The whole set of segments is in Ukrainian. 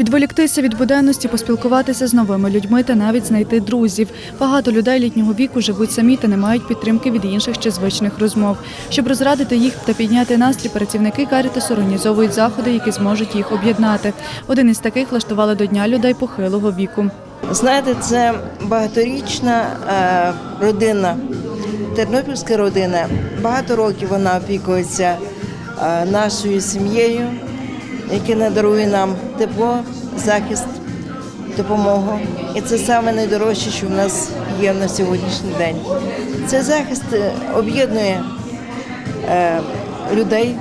Відволіктися від буденності, поспілкуватися з новими людьми та навіть знайти друзів. Багато людей літнього віку живуть самі та не мають підтримки від інших чи звичних розмов. Щоб розрадити їх та підняти настрій, працівники Карітасу організовують заходи, які зможуть їх об'єднати. Один із таких влаштували до Дня людей похилого віку. Знаєте, це багаторічна е, родина, тернопільська родина. Багато років вона опікується е, нашою сім'єю, яка надарує нам тепло, захист, допомогу. І це саме найдорожче, що в нас є на сьогоднішній день. Цей захист е, об'єднує е, людей.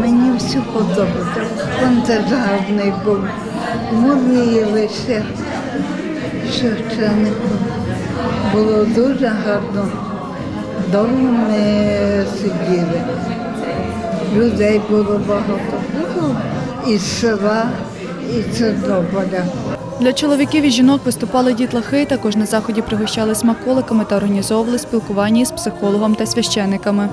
Мені все подобається. Концерт гарний був. Що ще не було. Дуже гарно. Довго ми сиділи. Людей було багато. Було із села, і Чорнобиля. Для чоловіків і жінок виступали дітлахи. Також на заході пригощали смаколиками та організовували спілкування з психологом та священиками.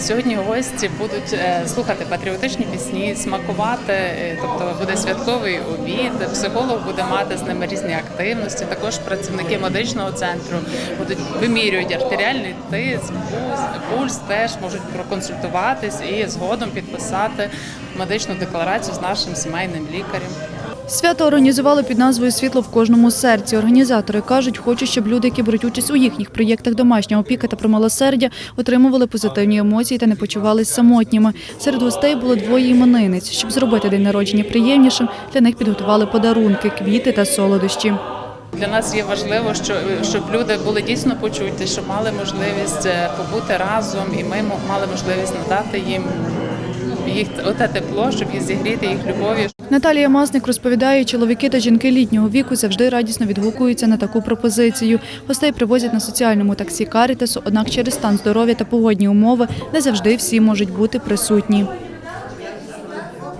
Сьогодні гості будуть е, слухати патріотичні пісні, смакувати. е, Тобто буде святковий обід. Психолог буде мати з ними різні активності. Також працівники медичного центру будуть вимірюють артеріальний тиск, пульс, пульс теж можуть проконсультуватись і згодом підписати медичну декларацію з нашим сімейним лікарем. Свято організували під назвою Світло в кожному серці. Організатори кажуть, хочуть, щоб люди, які беруть участь у їхніх проєктах домашня опіка та про милосердя, отримували позитивні емоції та не почувались самотніми. Серед гостей було двоє іменинниць. Щоб зробити день народження приємнішим, для них підготували подарунки, квіти та солодощі. Для нас є важливо, що щоб люди були дійсно почуті, щоб мали можливість е, побути разом, і ми мали можливість надати їм їх оте тепло, щоб їх зігріти їх любові. Наталія Масник розповідає, чоловіки та жінки літнього віку завжди радісно відгукуються на таку пропозицію. Гостей привозять на соціальному таксі Карітесу, однак через стан здоров'я та погодні умови не завжди всі можуть бути присутні.